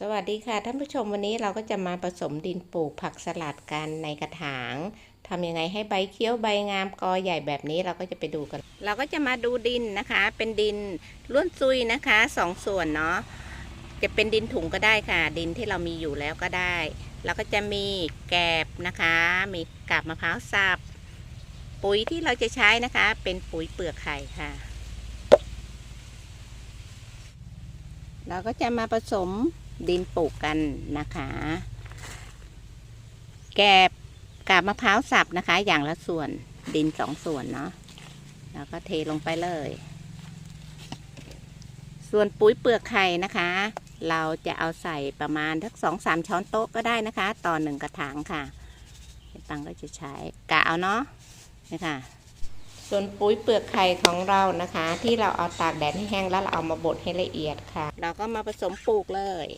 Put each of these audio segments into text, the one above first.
สวัสดีค่ะท่านผู้ชมวันนี้เราก็จะมาผสมดินปลูกผักสลัดกันในกระถางทำยังไงให้ใบเขี้ยวใบงามกอใหญ่แบบนี้เราก็จะไปดูกัน เราก็จะมาดูดินนะคะ เป็นดินล้วนซุยนะคะสองส่วนเนาะจะเป็นดินถุงก็ได้ค่ะ ดินที่เรามีอยู่แล้วก็ได้เราก็จะมีแกบนะคะ มีกาบมะพร้าวสับปุ๋ยที่เราจะใช้นะคะ เป็นปุ๋ยเปลือกไข่ค่ะ เราก็จะมาผสม ดินปลูกกันนะคะ แกบกาบมะพร้าวสับนะคะ อย่างละส่วนดินสองส่วนเนาะแล้วก็เทลงไปเลย ส่วนปุ๋ยเปลือกไข่นะคะ เราจะเอาใส่ประมาณทักสองสามช้อนโต๊ะก็ได้นะคะ ต่อหนึ่งกระถางค่ะตังก็จะใช้กะเอาเนาะนี่ค่ะ ส่วนปุ๋ยเปลือกไข่ของเรานะคะ ที่เราเอาตากแดดให้แห้งแล้วเราเอามาบดให้ละเอียดค่ะ เราก็มาผสมปลูกเลย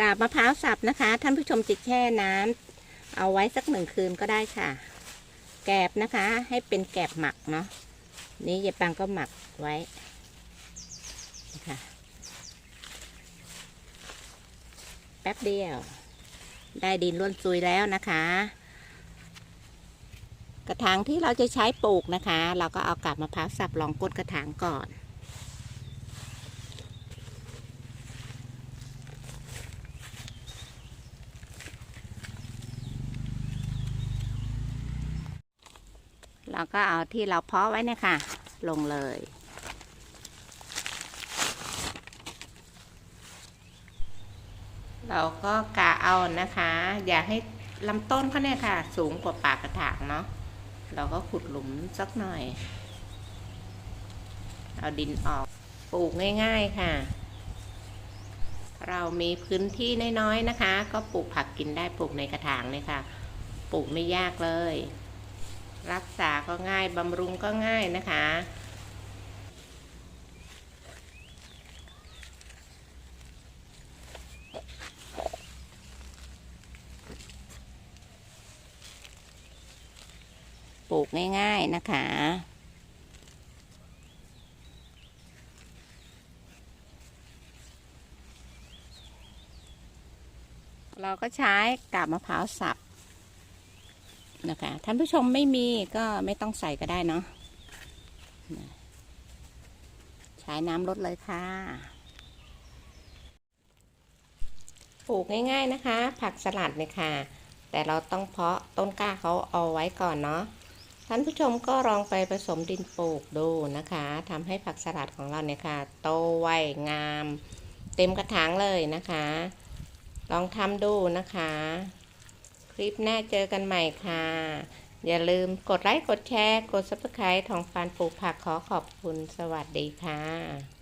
กาบมะพร้าวสับนะคะ ท่านผู้ชมจะแช่น้ำเอาไว้สักหนึ่งคืนก็ได้ค่ะ แกบนะคะให้เป็นแกบหมักเนาะ นี่ยายปังก็หมักไว้นะคะแป๊บเดียว ได้ดินล้วนซุยแล้วนะคะ กระถางที่เราจะใช้ปลูกนะคะ เราก็เอากาบมะพร้าวสับรองก้นกระถางก่อน เราก็เอาที่เราเพาะไว้เนี่ยค่ะ ลงเลย เราก็กะเอานะคะ อย่าให้ลำต้นเขาเนี่ยค่ะ สูงกว่าปากกระถางเนาะเราก็ขุดหลุมสักหน่อย เอาดินออก ปลูกง่ายๆค่ะ เรามีพื้นที่น้อยๆนะคะ ก็ปลูกผักกินได้ปลูกในกระถางเลยค่ะ ปลูกไม่ยากเลย รักษาก็ง่ายบำรุงก็ง่ายนะคะ ปลูกง่ายๆนะคะเราก็ใช้กาบมะพร้าวสับ นะคะ ท่านผู้ชมไม่มีก็ไม่ต้องใส่ก็ได้เนาะใช้น้ำลดเลยค่ะปลูกง่ายๆนะคะ ผักสลัดเนี่ยค่ะ แต่เราต้องเพาะต้นกล้าเขาเอาไว้ก่อนเนาะท่านผู้ชมก็ลองไปผสมดินปลูกดูนะคะทำให้ผักสลัดของเราเนี่ยค่ะ โตไวงาม เต็มกระถางเลยนะคะ ลองทำดูนะคะ ลิปหน้าเจอกันใหม่ค่ะ อย่าลืมกดไลค์ กดแชร์ กด subscribe ของฟานปลูกผักขอขอบคุณสวัสดีค่ะ